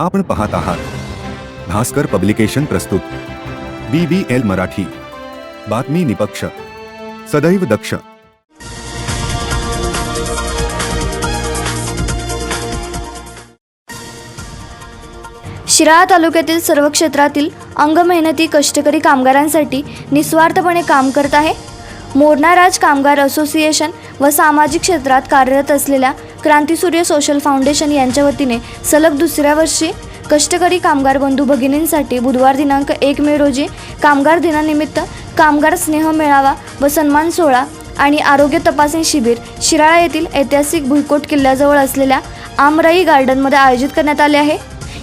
आपण पाहत आहात. भास्कर पब्लिकेशन प्रस्तुत. B B L Marathi. बातमी निपक्ष. सदैव दक्ष. शिराळा तालुक्यातील सर्व क्षेत्रातील अंगमेहनती कष्टकरी कामगारांसाठी निस्वार्थपणे काम करत आहे. मोरणा राज कामगार असोसिएशन व सामाजिक क्षेत्रात कार्यरत असलेल्या क्रांतीसूर्य सोशल फाउंडेशन यांच्या वतीने सलग दुसऱ्या वर्षी कष्टकरी कामगार बंधू भगिनींसाठी बुधवार दिनांक एक मे रोजी कामगार दिनानिमित्त कामगार स्नेह मेळावा व सन्मान सोहळा आणि आरोग्य तपासणी शिबिर शिराळा येथील ऐतिहासिक भुईकोट किल्ल्याजवळ असलेल्या आमराई गार्डनमध्ये आयोजित करण्यात आले आहे.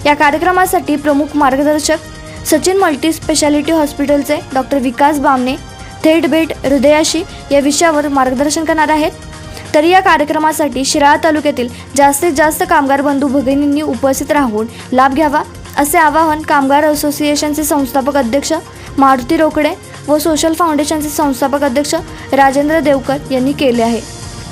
या कार्यक्रमासाठी प्रमुख मार्गदर्शक सचिन मल्टी स्पेशालिटी हॉस्पिटलचे डॉक्टर विकास बामणे थेट भेट हृदयाशी या विषयावर मार्गदर्शन करणार आहेत. तरी या कार्यक्रमासाठी शिराळा तालुक्यातील जास्तीत जास्त कामगार बंधू भगिनींनी उपस्थित राहून लाभ घ्यावा असे आवाहन कामगार असोसिएशनचे संस्थापक अध्यक्ष मारुती रोकडे व सोशल फाउंडेशनचे संस्थापक अध्यक्ष राजेंद्र देवकर यांनी केले आहे.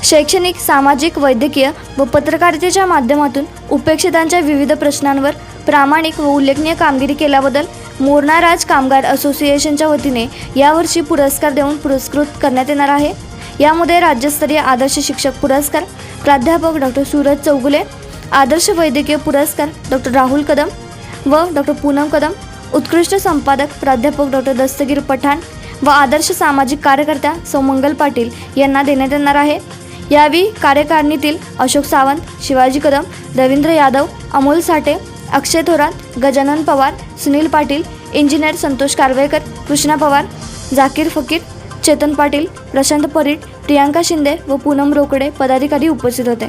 शैक्षणिक सामाजिक वैद्यकीय व पत्रकारितेच्या माध्यमातून उपेक्षितांच्या विविध प्रश्नांवर प्रामाणिक व उल्लेखनीय कामगिरी केल्याबद्दल मोरणा राज कामगार असोसिएशनच्या वतीने यावर्षी पुरस्कार देऊन पुरस्कृत करण्यात येणार आहे. यामध्ये राज्यस्तरीय आदर्श शिक्षक पुरस्कार प्राध्यापक डॉक्टर सूरज चौगुले आदर्श वैद्यकीय पुरस्कार डॉक्टर राहुल कदम व डॉक्टर पूनम कदम उत्कृष्ट संपादक प्राध्यापक डॉक्टर दस्तगीर पठाण व आदर्श सामाजिक कार्यकर्त्या सौ मंगल पाटील यांना देण्यात येणार आहे. यावेळी कार्यकारिणीतील अशोक सावंत शिवाजी कदम रवींद्र यादव अमोल साठे अक्षय थोरात गजानन पवार सुनील पाटील इंजिनियर संतोष कारवेकर कृष्णा पवार जाकीर फकीर चेतन पाटील प्रशांत परीट प्रियांका शिंदे व पूनम रोकडे पदाधिकारी उपस्थित होते.